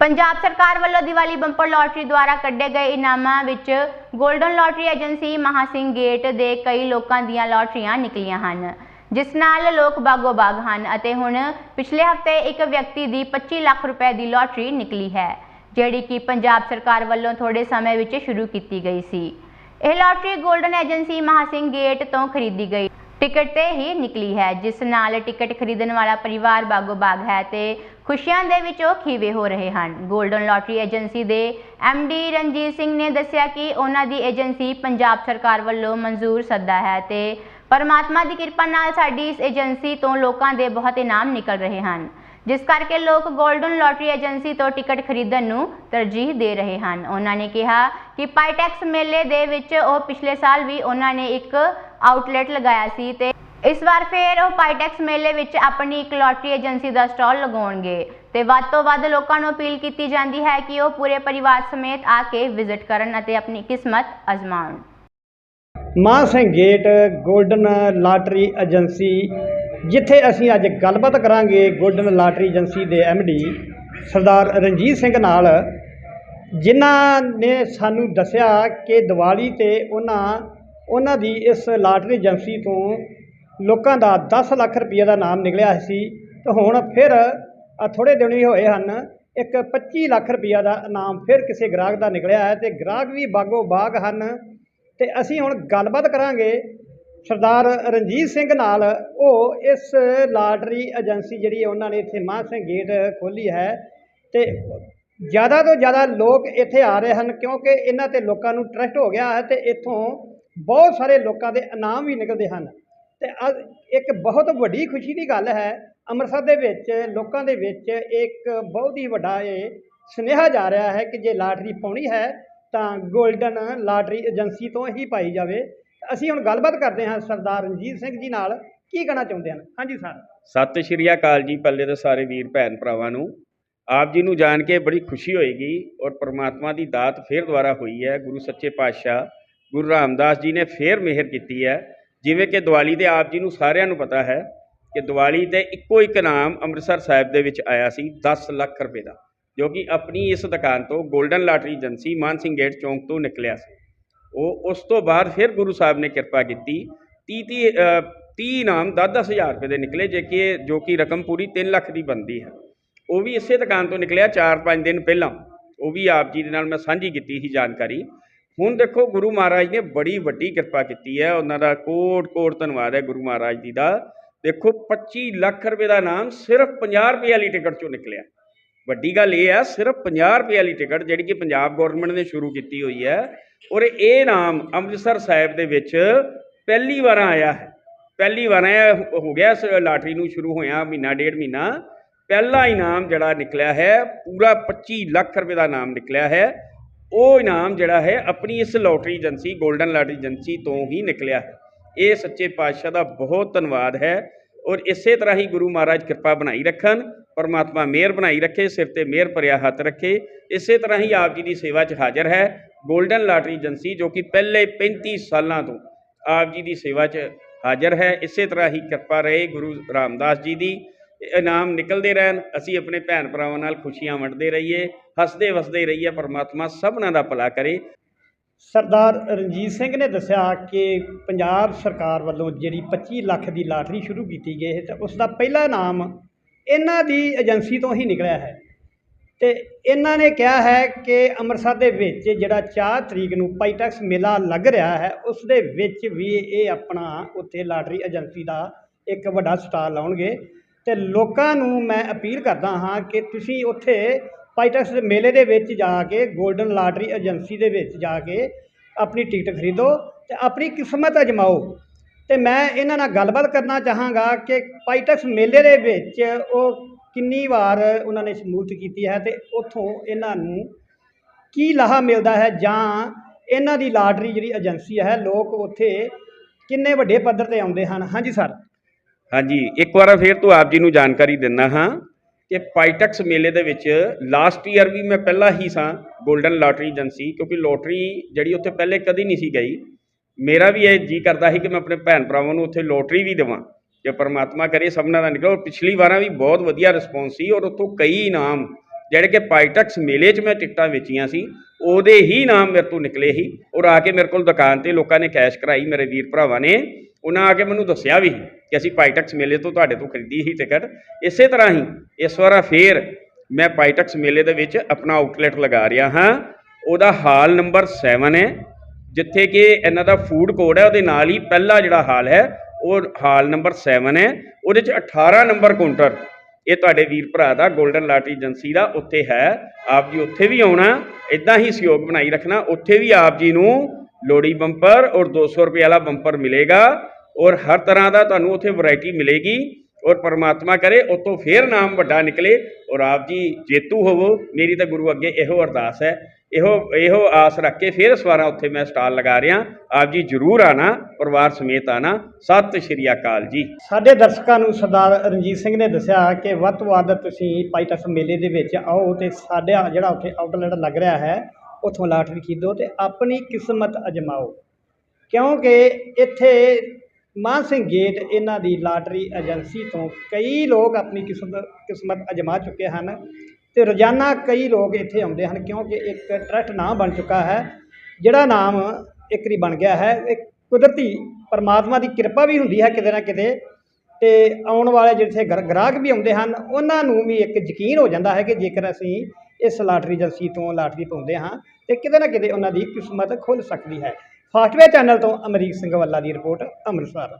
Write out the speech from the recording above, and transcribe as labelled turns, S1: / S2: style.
S1: ਪੰਜਾਬ ਸਰਕਾਰ ਵੱਲੋਂ Diwali bumper lottery ਦੁਆਰਾ ਕੱਢੇ ਗਏ ਇਨਾਮਾਂ ਵਿੱਚ golden lottery agency Mahasingh gate ਦੇ ਕਈ ਲੋਕਾਂ ਦੀਆਂ ਲਾਟਰੀਆਂ ਨਿਕਲੀਆਂ ਹਨ, ਜਿਸ ਨਾਲ ਲੋਕ ਬਾਗੋ ਬਾਗ ਹਨ ਅਤੇ ਹੁਣ ਪਿਛਲੇ ਹਫ਼ਤੇ ਇੱਕ ਵਿਅਕਤੀ ਦੀ 25 ਲੱਖ ਰੁਪਏ ਦੀ ਲਾਟਰੀ ਨਿਕਲੀ ਹੈ, ਜਿਹੜੀ ਕਿ ਪੰਜਾਬ ਸਰਕਾਰ ਵੱਲੋਂ ਥੋੜੇ ਸਮੇਂ ਵਿੱਚ ਸ਼ੁਰੂ ਕੀਤੀ ਗਈ ਸੀ। ਇਹ lottery golden agency Mahasingh gate ਤੋਂ ਖਰੀਦੀ ਗਈ। ਟਿਕਟ ਤੇ ਹੀ ਨਿਕਲੀ ਹੈ, ਜਿਸ ਨਾਲ ਟਿਕਟ ਖਰੀਦਣ ਵਾਲਾ ਪਰਿਵਾਰ ਬਾਗੋ ਬਾਗ ਹੈ ਤੇ ਖੁਸ਼ੀਆਂ ਦੇ ਵਿੱਚ ਉਹ ਖੀਵੇ ਹੋ ਰਹੇ ਹਨ। 골ਡਨ ਲਾਟਰੀ ਏਜੰਸੀ ਦੇ ਡੀ ਰਣਜੀਤ ਸਿੰਘ ਨੇ ਦੱਸਿਆ ਕਿ ਉਹਨਾਂ ਦੀ ਏਜੰਸੀ ਪੰਜਾਬ ਸਰਕਾਰ ਵੱਲੋਂ ਮਨਜ਼ੂਰ ਸੱਦਾ ਹੈ ਤੇ ਪਰਮਾਤਮਾ ਦੀ ਕਿਰਪਾ ਨਾਲ ਸਾਡੀ ਇਸ ਏਜੰਸੀ ਤੋਂ ਲੋਕਾਂ ਦੇ ਬਹੁਤ ਇਨਾਮ ਨਿਕਲ ਰਹੇ ਹਨ। ਜਿਸ ਕਰਕੇ ਲੋਕ 골ਡਨ ਲਾਟਰੀ ਏਜੰਸੀ ਤੋਂ ਟਿਕਟ ਖਰੀਦਣ ਨੂੰ ਤਰਜੀਹ ਦੇ ਰਹੇ ਹਨ। ਉਹਨਾਂ ਨੇ ਕਿਹਾ ਕਿ ਪਾਈਟੈਕਸ ਮੇਲੇ ਦੇ ਵਿੱਚ ਉਹ ਪਿਛਲੇ ਸਾਲ ਵੀ ਉਹਨਾਂ ਨੇ ਇੱਕ ਆਊਟਲੈਟ ਲਗਾਇਆ ਸੀ ਤੇ ਇਸ ਵਾਰ ਫੇਰ ਉਹ ਪਾਈਟੈਕਸ ਮੇਲੇ ਵਿੱਚ ਆਪਣੀ ਇੱਕ ਲਾਟਰੀ ਏਜੰਸੀ ਦਾ ਸਟਾਲ ਲਗਾਉਣਗੇ ਤੇ ਵੱਧ ਤੋਂ ਵੱਧ ਲੋਕਾਂ ਨੂੰ ਅਪੀਲ ਕੀਤੀ ਜਾਂਦੀ ਹੈ ਕਿ ਉਹ ਪੂਰੇ ਪਰਿਵਾਰ ਸਮੇਤ ਆ ਕੇ ਵਿਜ਼ਿਟ ਕਰਨ ਅਤੇ ਆਪਣੀ ਕਿਸਮਤ ਅਜ਼ਮਾਉਣ।
S2: Maan Singh gate, golden lottery agency, ਜਿੱਥੇ ਅਸੀਂ ਅੱਜ ਗੱਲਬਾਤ ਕਰਾਂਗੇ ਗੋਲਡਨ ਲਾਟਰੀ ਏਜੰਸੀ ਦੇ ਡੀ ਸਰਦਾਰ ਰਣਜੀਤ ਸਿੰਘ ਨਾਲ, ਜਿਨ੍ਹਾਂ ਨੇ ਸਾਨੂੰ ਦੱਸਿਆ ਕਿ ਦੀਵਾਲੀ ਤੇ ਉਹਨਾਂ ਉਹਨਾਂ ਦੀ ਇਸ ਲਾਟਰੀ ਏਜੰਸੀ ਤੋਂ ਲੋਕਾਂ ਦਾ 10 ਲੱਖ ਰੁਪਏ ਦਾ ਨਾਮ ਨਿਕਲਿਆ ਸੀ ਤੇ ਹੁਣ ਫਿਰ ਥੋੜੇ ਦਿਨ ਹੀ ਹੋਏ ਹਨ, ਇੱਕ 25 ਲੱਖ ਰੁਪਏ ਦਾ ਇਨਾਮ ਫਿਰ ਕਿਸੇ ਗ੍ਰਾਹਕ ਦਾ ਨਿਕਲਿਆ ਹੈ ਤੇ ਗ੍ਰਾਹਕ ਵੀ ਬਾਗੋ ਬਾਗ ਹਨ। ਤੇ ਅਸੀਂ ਹੁਣ ਗੱਲਬਾਤ ਕਰਾਂਗੇ ਸਰਦਾਰ ਰਣਜੀਤ ਸਿੰਘ ਨਾਲ। ਉਹ ਇਸ ਲਾਟਰੀ ਏਜੰਸੀ ਜਿਹੜੀ ਉਹਨਾਂ ਨੇ ਇੱਥੇ ਮਾਹ ਸਿੰਘ ਗੇਟ ਖੋਲੀ ਹੈ ਤੇ ਜ਼ਿਆਦਾ ਤੋਂ ਜ਼ਿਆਦਾ ਲੋਕ ਇੱਥੇ ਆ ਰਹੇ ਹਨ ਕਿਉਂਕਿ ਇਹਨਾਂ ਤੇ ਲੋਕਾਂ ਨੂੰ ਟਰਸਟ ਹੋ ਗਿਆ ਹੈ ਤੇ ਇੱਥੋਂ ਬਹੁਤ ਸਾਰੇ ਲੋਕਾਂ ਦੇ ਇਨਾਮ ਵੀ ਨਿਕਲਦੇ ਹਨ। ਤੇ ਅੱਜ ਇੱਕ ਬਹੁਤ ਵੱਡੀ ਖੁਸ਼ੀ ਦੀ ਗੱਲ ਹੈ, ਅੰਮ੍ਰਿਤਸਰ ਦੇ ਵਿੱਚ, ਲੋਕਾਂ ਦੇ ਵਿੱਚ ਇੱਕ ਬਹੁਤ ਹੀ ਵੱਡਾ ਇਹ ਸੁਨੇਹਾ ਜਾ ਰਿਹਾ ਹੈ ਕਿ ਜੇ ਲਾਟਰੀ ਪਾਉਣੀ ਹੈ, ਤਾਂ ਗੋਲਡਨ ਲਾਟਰੀ ਏਜੰਸੀ ਤੋਂ ਹੀ ਪਾਈ ਜਾਵੇ। ਅਸੀਂ ਹੁਣ ਗੱਲਬਾਤ ਕਰਦੇ ਹਾਂ ਸਰਦਾਰ ਰਣਜੀਤ ਸਿੰਘ ਜੀ ਨਾਲ, ਕੀ ਕਹਿਣਾ ਚਾਹੁੰਦੇ ਹਨ? ਹਾਂਜੀ ਸਰ।
S3: ਸਤਿ ਸ਼੍ਰੀ ਅਕਾਲ ਜੀ ਪੱਲੇ ਦੇ ਸਾਰੇ ਵੀਰ ਭੈਣ ਭਰਾਵਾਂ ਨੂੰ। ਆਪ ਜੀ ਨੂੰ ਜਾਣ ਕੇ ਬੜੀ ਖੁਸ਼ੀ ਹੋਏਗੀ ਔਰ ਪ੍ਰਮਾਤਮਾ ਦੀ ਦਾਤ ਫੇਰ ਦੁਬਾਰਾ ਹੋਈ ਹੈ। ਗੁਰੂ ਸੱਚੇ ਪਾਤਸ਼ਾਹ ਗੁਰੂ ਰਾਮਦਾਸ ਜੀ ਨੇ ਫੇਰ ਮਿਹਰ ਕੀਤੀ ਹੈ। ਜਿਵੇਂ ਕਿ ਦੀਵਾਲੀ ਤੇ ਆਪ ਜੀ ਨੂੰ ਸਾਰਿਆਂ ਨੂੰ ਪਤਾ ਹੈ ਕਿ ਦੀਵਾਲੀ ਤੇ ਇੱਕੋ ਇੱਕ ਨਾਮ ਅੰਮ੍ਰਿਤਸਰ ਸਾਹਿਬ ਦੇ ਵਿੱਚ ਆਇਆ ਸੀ 10 ਲੱਖ ਰੁਪਏ ਦਾ, ਜੋ ਕਿ ਆਪਣੀ ਇਸ ਦੁਕਾਨ ਤੋਂ golden lottery agency Maan Singh gate ਚੌਂਕ ਤੋਂ ਨਿਕਲਿਆ ਸੀ। ਉਹ ਉਸ ਤੋਂ ਬਾਅਦ ਫਿਰ ਗੁਰੂ ਸਾਹਿਬ ਨੇ ਕਿਰਪਾ ਕੀਤੀ 30 30 30 ਇਨਾਮ 10 ਹਜ਼ਾਰ ਰੁਪਏ ਦੇ ਨਿਕਲੇ, ਜੇ ਕਿ ਜੋ ਕਿ ਰਕਮ ਪੂਰੀ 3 ਲੱਖ ਦੀ ਬਣਦੀ ਹੈ। ਉਹ ਵੀ ਇਸੇ ਦੁਕਾਨ ਤੋਂ ਨਿਕਲਿਆ 4-5 ਦਿਨ ਪਹਿਲਾਂ। ਉਹ ਵੀ ਆਪ ਜੀ ਦੇ ਨਾਲ ਮੈਂ ਸਾਂਝੀ ਕੀਤੀ ਸੀ ਜਾਣਕਾਰੀ। ਹੁਣ ਦੇਖੋ ਗੁਰੂ ਮਹਾਰਾਜ ਨੇ ਬੜੀ ਵੱਡੀ ਕਿਰਪਾ ਕੀਤੀ ਹੈ, ਉਹਨਾਂ ਦਾ ਕੋਟ ਕੋਟ ਧੰਨਵਾਦ ਹੈ ਗੁਰੂ ਮਹਾਰਾਜ ਜੀ ਦਾ। ਦੇਖੋ 25 ਲੱਖ ਰੁਪਏ ਦਾ ਨਾਮ ਸਿਰਫ 50 ਰੁਪਏ ਵਾਲੀ ਟਿਕਟ ਚੋਂ ਨਿਕਲਿਆ। ਵੱਡੀ ਗੱਲ ਇਹ ਆ ਸਿਰਫ 50 ਰੁਪਏ ਵਾਲੀ ਟਿਕਟ ਜਿਹੜੀ ਕਿ ਪੰਜਾਬ ਗਵਰਨਮੈਂਟ ਨੇ ਸ਼ੁਰੂ ਕੀਤੀ ਹੋਈ ਹੈ, ਔਰ ਇਹ ਨਾਮ ਅੰਮ੍ਰਿਤਸਰ ਸਾਹਿਬ ਦੇ ਵਿੱਚ ਪਹਿਲੀ ਵਾਰ ਆਇਆ ਹੈ। ਪਹਿਲੀ ਵਾਰ ਇਹ ਹੋ ਗਿਆ ਇਸ ਲਾਟਰੀ ਨੂੰ ਸ਼ੁਰੂ ਹੋਇਆ ਮਹੀਨਾ, ਡੇਢ ਮਹੀਨਾ। ਪਹਿਲਾ ਇਨਾਮ ਜਿਹੜਾ ਨਿਕਲਿਆ ਹੈ, ਪੂਰਾ 25 ਲੱਖ ਰੁਪਏ ਦਾ ਇਨਾਮ ਨਿਕਲਿਆ ਹੈ। ਉਹ ਇਨਾਮ ਜਿਹੜਾ ਹੈ ਆਪਣੀ ਇਸ lottery agency golden lottery agency ਤੋਂ ਹੀ ਨਿਕਲਿਆ ਹੈ। ਇਹ ਸੱਚੇ ਪਾਤਸ਼ਾਹ ਦਾ ਬਹੁਤ ਧੰਨਵਾਦ ਹੈ ਔਰ ਇਸੇ ਤਰ੍ਹਾਂ ਹੀ ਗੁਰੂ ਮਹਾਰਾਜ ਕਿਰਪਾ ਬਣਾਈ ਰੱਖਣ, ਪਰਮਾਤਮਾ ਮਿਹਰ ਬਣਾਈ ਰੱਖੇ, ਸਿਰ ਤੇ ਮਿਹਰ ਭਰਿਆ ਹੱਥ ਰੱਖੇ, ਇਸੇ ਤਰ੍ਹਾਂ ਹੀ ਆਪ ਜੀ ਦੀ ਸੇਵਾ 'ਚ ਹਾਜ਼ਰ ਹੈ 골ਡਨ ਲਾਟਰੀ ਏਜੰਸੀ ਜੋ ਕਿ ਪਹਿਲੇ 35 ਸਾਲਾਂ ਤੋਂ ਆਪ ਜੀ ਦੀ ਸੇਵਾ 'ਚ ਹਾਜ਼ਰ ਹੈ। ਇਸੇ ਤਰ੍ਹਾਂ ਹੀ ਕਿਰਪਾ ਰਹੇ ਗੁਰੂ ਰਾਮਦਾਸ ਜੀ ਦੀ। ਇਨਾਮ ਨਿਕਲਦੇ ਰਹਿਣ, ਅਸੀਂ ਆਪਣੇ ਭੈਣ ਭਰਾਵਾਂ ਨਾਲ ਖੁਸ਼ੀਆਂ ਵੰਡਦੇ ਰਹੀਏ, ਹੱਸਦੇ ਵਸਦੇ ਰਹੀਏ, ਪਰਮਾਤਮਾ ਸਭਨਾਂ ਦਾ ਭਲਾ ਕਰੇ।
S2: ਸਰਦਾਰ ਰਣਜੀਤ ਸਿੰਘ ਨੇ ਦੱਸਿਆ ਕਿ ਪੰਜਾਬ ਸਰਕਾਰ ਵੱਲੋਂ ਜਿਹੜੀ 25 ਲੱਖ ਦੀ ਲਾਟਰੀ ਸ਼ੁਰੂ ਕੀਤੀ ਗਈ ਹੈ ਤੇ ਉਸ ਦਾ ਪਹਿਲਾ ਇਨਾਮ ਇਹਨਾਂ ਦੀ ਏਜੰਸੀ ਤੋਂ ਹੀ ਨਿਕਲਿਆ ਹੈ। ਤੇ ਇਹਨਾਂ ਨੇ ਕਿਹਾ ਹੈ ਕਿ ਅੰਮ੍ਰਿਤਸਰ ਦੇ ਵਿੱਚ ਜਿਹੜਾ 4 ਤਰੀਕ ਨੂੰ ਪਾਈਟੈਕਸ ਮੇਲਾ ਲੱਗ ਰਿਹਾ ਹੈ, ਉਸ ਦੇ ਵਿੱਚ ਵੀ ਇਹ ਆਪਣਾ ਉੱਥੇ ਲਾਟਰੀ ਏਜੰਸੀ ਦਾ ਇੱਕ ਵੱਡਾ ਸਟਾਲ ਲਾਉਣਗੇ। ਅਤੇ ਲੋਕਾਂ ਨੂੰ ਮੈਂ ਅਪੀਲ ਕਰਦਾ ਹਾਂ ਕਿ ਤੁਸੀਂ ਉੱਥੇ ਪਾਈਟੈਕਸ ਦੇ ਮੇਲੇ ਦੇ ਵਿੱਚ ਜਾ ਕੇ, ਗੋਲਡਨ ਲਾਟਰੀ ਏਜੰਸੀ ਦੇ ਵਿੱਚ ਜਾ ਕੇ ਆਪਣੀ ਟਿਕਟ ਖਰੀਦੋ ਅਤੇ ਆਪਣੀ ਕਿਸਮਤ ਅਜਮਾਓ। ਅਤੇ ਮੈਂ ਇਹਨਾਂ ਨਾਲ ਗੱਲਬਾਤ ਕਰਨਾ ਚਾਹਾਂਗਾ ਕਿ ਪਾਈਟੈਕਸ ਮੇਲੇ ਦੇ ਵਿੱਚ ਉਹ ਕਿੰਨੀ ਵਾਰ ਉਹਨਾਂ ਨੇ ਸ਼ਮੂਲਤ ਕੀਤੀ ਹੈ ਅਤੇ ਉੱਥੋਂ ਇਹਨਾਂ ਨੂੰ ਕੀ ਲਾਹਾ ਮਿਲਦਾ ਹੈ ਜਾਂ ਇਹਨਾਂ ਦੀ ਲਾਟਰੀ ਜਿਹੜੀ ਏਜੰਸੀ ਹੈ, ਲੋਕ ਉੱਥੇ ਕਿੰਨੇ ਵੱਡੇ ਪੱਧਰ ਤੇ ਆਉਂਦੇ ਹਨ। ਹਾਂਜੀ, ਸਰ।
S3: ਹਾਂਜੀ, ਇੱਕ ਵਾਰ ਫਿਰ ਤੋਂ ਆਪ ਜੀ ਨੂੰ ਜਾਣਕਾਰੀ ਦਿੰਦਾ ਹਾਂ ਕਿ ਪਾਈਟੈਕਸ ਮੇਲੇ ਦੇ ਵਿੱਚ ਲਾਸਟ ਈਅਰ ਵੀ ਮੈਂ ਪਹਿਲਾਂ ਹੀ ਸਾਂ 골ਡਨ ਲਾਟਰੀ ਏਜੰਸੀ, ਕਿਉਂਕਿ ਲੋਟਰੀ ਜਿਹੜੀ ਉੱਥੇ ਪਹਿਲੇ ਕਦੀ ਨਹੀਂ ਸੀ ਗਈ। ਮੇਰਾ ਵੀ ਇਹ ਜੀ ਕਰਦਾ ਸੀ ਕਿ ਮੈਂ ਆਪਣੇ ਭੈਣ ਭਰਾਵਾਂ ਨੂੰ ਉੱਥੇ ਲੋਟਰੀ ਵੀ ਦੇਵਾਂ। ਜੇ ਪਰਮਾਤਮਾ ਕਰੇ, ਸਭਨਾਂ ਦਾ ਨਿਕਲ। ਪਿਛਲੀ ਵਾਰਾਂ ਵੀ ਬਹੁਤ ਵਧੀਆ ਰਿਸਪੌਂਸ ਸੀ ਔਰ ਉੱਥੋਂ ਕਈ ਇਨਾਮ, ਜਿਹੜੇ ਕਿ ਪਾਈਟੈਕਸ ਮੇਲੇ 'ਚ ਮੈਂ ਟਿਕਟਾਂ ਵੇਚੀਆਂ ਸੀ, ਉਹਦੇ ਹੀ ਨਾਮ ਮੇਰੇ ਤੋਂ ਨਿਕਲੇ ਸੀ। ਔਰ ਆ ਕੇ ਮੇਰੇ ਕੋਲ ਦੁਕਾਨ ਤੇ ਲੋਕਾਂ ਨੇ ਕੈਸ਼ ਕਰਾਈ, ਮੇਰੇ ਵੀਰ ਭਰਾਵਾਂ ਨੇ। ਉਹਨਾਂ ਆ ਕੇ ਮੈਨੂੰ ਦੱਸਿਆ ਵੀ ਕਿ ਅਸੀਂ ਪਾਈਟੈਕਸ ਮੇਲੇ ਤੋਂ ਤੁਹਾਡੇ ਤੋਂ ਖਰੀਦੀ ਸੀ ਟਿਕਟ। ਇਸੇ ਤਰ੍ਹਾਂ ਹੀ ਇਸ ਵਾਰ ਫੇਰ ਮੈਂ ਪਾਈਟੈਕਸ ਮੇਲੇ ਦੇ ਵਿੱਚ ਆਪਣਾ ਆਊਟਲੈਟ ਲਗਾ ਰਿਹਾ ਹਾਂ। ਉਹਦਾ ਹਾਲ ਨੰਬਰ 7 ਹੈ, ਜਿੱਥੇ ਕਿ ਇਹਨਾਂ ਦਾ ਫੂਡ ਕੋਡ ਹੈ, ਉਹਦੇ ਨਾਲ ਹੀ ਪਹਿਲਾ ਜਿਹੜਾ ਹਾਲ ਹੈ, ਉਹ ਹਾਲ ਨੰਬਰ 7 ਹੈ। ਉਹਦੇ ਚ 18 ਨੰਬਰ ਕਾਊਂਟਰ, ਇਹ ਤੁਹਾਡੇ ਵੀਰ ਭਰਾ ਦਾ 골ਡਨ ਲਾਟਰੀ ਏਜੰਸੀ ਦਾ ਉੱਥੇ ਹੈ। ਆਪ ਜੀ ਉੱਥੇ ਵੀ ਆਉਣਾ ਇਦਾਂ ਹੀ ਸਹਿਯੋਗ ਬਣਾਈ ਰੱਖਣਾ, ਉੱਥੇ ਵੀ ਆਪ ਜੀ ਨੂੰ ਲੋੜੀ ਬੰਪਰ ਔਰ 200 ਰੁਪਏ ਵਾਲਾ ਬੰਪਰ ਮਿਲੇਗਾ। ਔਰ ਹਰ ਤਰ੍ਹਾਂ ਦਾ ਤੁਹਾਨੂੰ ਉੱਥੇ ਵੈਰਾਈਟੀ ਮਿਲੇਗੀ ਔਰ ਪਰਮਾਤਮਾ ਕਰੇ ਉਤੋਂ ਫੇਰ ਨਾਮ ਵੱਡਾ ਨਿਕਲੇ ਔਰ ਆਪ ਜੀ ਜੇਤੂ ਹੋਵੋ, ਮੇਰੀ ਤਾਂ ਗੁਰੂ ਅੱਗੇ ਇਹੋ ਅਰਦਾਸ ਹੈ। ਇਹੋ ਇਹੋ ਆਸ ਰੱਖ ਕੇ ਫੇਰ ਇਸ ਉੱਥੇ ਮੈਂ ਸਟਾਲ ਲਗਾ ਰਿਹਾ। ਆਪ ਜੀ ਜਰੂਰ ਆਣਾ, ਪਰਿਵਾਰ ਸਮੇਤ ਆਣਾ। ਸਤਿ ਸ਼੍ਰੀ ਅਕਾਲ ਜੀ।
S2: ਸਾਡੇ ਦਰਸ਼ਕਾਂ ਨੂੰ ਸਰਦਾਰ ਰਣਜੀਤ ਸਿੰਘ ਨੇ ਦੱਸਿਆ ਕਿ ਵੱਧ ਤੋਂ ਵੱਧ ਤੁਸੀਂ ਪਾਈਟਸ ਮੇਲੇ ਦੇ ਵਿੱਚ ਆਓ ਤੇ ਸਾਡਾ ਜਿਹੜਾ ਉੱਥੇ ਆਊਟਲੈਟ ਲੱਗ ਰਿਹਾ ਹੈ, ਉੱਥੋਂ ਲਾਟਰੀ ਖਰੀਦੋ ਤੇ ਆਪਣੀ ਕਿਸਮਤ ਅਜਮਾਓ। ਕਿਉਂਕਿ ਇੱਥੇ ਮਾਨ ਸਿੰਘ ਗੇਟ ਇਹਨਾਂ ਦੀ ਲਾਟਰੀ ਏਜੰਸੀ ਤੋਂ ਕਈ ਲੋਕ ਆਪਣੀ ਕਿਸਮਤ ਕਿਸਮਤ ਅਜਮਾ ਚੁੱਕੇ ਹਨ ਤੇ ਰੋਜ਼ਾਨਾ ਕਈ ਲੋਕ ਇੱਥੇ ਆਉਂਦੇ ਹਨ ਕਿਉਂਕਿ ਇੱਕ ਟਰਸਟ ਨਾਮ ਬਣ ਚੁੱਕਾ ਹੈ, ਜਿਹੜਾ ਨਾਮ ਇੱਕ ਵਾਰੀ ਬਣ ਗਿਆ ਹੈ, ਇੱਕ ਕੁਦਰਤੀ ਪਰਮਾਤਮਾ ਦੀ ਕਿਰਪਾ ਵੀ ਹੁੰਦੀ ਹੈ ਕਿਤੇ ਨਾ ਕਿਤੇ ਤੇ ਆਉਣ ਵਾਲੇ ਜਿਹੜੇ ਗਰ- ਗ੍ਰਾਹਕ ਵੀ ਆਉਂਦੇ ਹਨ, ਉਹਨਾਂ ਨੂੰ ਵੀ ਇੱਕ ਯਕੀਨ ਹੋ ਜਾਂਦਾ ਹੈ ਕਿ ਜੇਕਰ ਅਸੀਂ ਇਸ ਲਾਟਰੀ ਏਜੰਸੀ ਤੋਂ ਲਾਟਰੀ ਪਾਉਂਦੇ ਹਾਂ ਤੇ ਕਿਤੇ ਨਾ ਕਿਤੇ ਉਹਨਾਂ ਦੀ ਕਿਸਮਤ ਖੁੱਲ ਸਕਦੀ ਹੈ। ਫਾਸਟਵੇ ਚੈਨਲ ਤੋਂ ਅਮਰੀਕ ਸਿੰਘ ਵੱਲਾ ਦੀ ਰਿਪੋਰਟ ਅੰਮ੍ਰਿਤਸਰ।